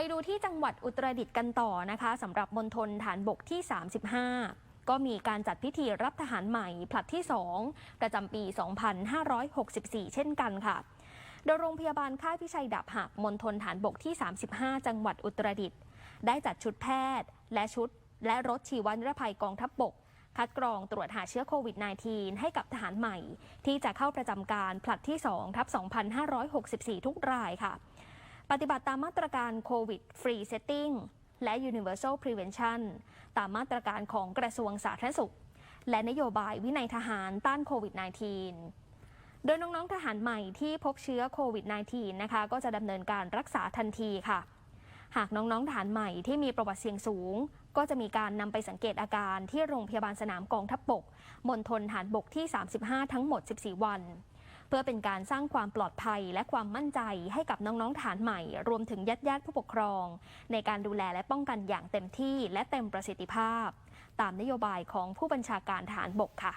ไปดูที่จังหวัดอุตรดิตถ์กันต่อนะคะสำหรับมณฑลฐานบกที่ 35 ก็มีการจัดพิธีรับทหารใหม่ผลัดที่ 2 ประจำปี 2564 เช่นกันค่ะ โดยโรงพยาบาลค่ายพิชัยดับหักมณฑลฐานบกที่ 35 จังหวัดอุตรดิตถ์ได้จัดชุดแพทย์ และชุด และรถชีวนิรภัยกองทัพบบกคัดกรองตรวจหาเชื้อโควิด -19 ให้กับทหารใหม่ ที่จะเข้าประจำการผลัดที่ 2 ทับ 2564 ทุกรายค่ะ ปฏิบัติตามมาตรการโควิดฟรีเซตติ้งและ Universal Prevention ตามมาตรการของกระทรวงสาธารณสุข และนโยบายวินัยทหารต้านโควิด -19 โดยน้อง ๆ ทหารใหม่ที่พบเชื้อโควิด -19 นะคะ ก็จะดำเนินการรักษาทันทีค่ะ หากน้อง ๆ ทหารใหม่ที่มีประวัติเสี่ยงสูง ก็จะมีการนำไปสังเกตอาการที่โรงพยาบาลสนามกองทัพบบกมณฑลฐานบกที่ 35 ทั้งหมด 14 วัน เพื่อเป็นการสร้างความปลอดภัยและความมั่นใจให้กับน้องๆฐานใหม่ รวมถึงญาติญาติๆผู้ปกครอง ในการดูแลและป้องกันอย่างเต็มที่และเต็มประสิทธิภาพ ตามนโยบายของผู้บัญชาการฐานบกค่ะ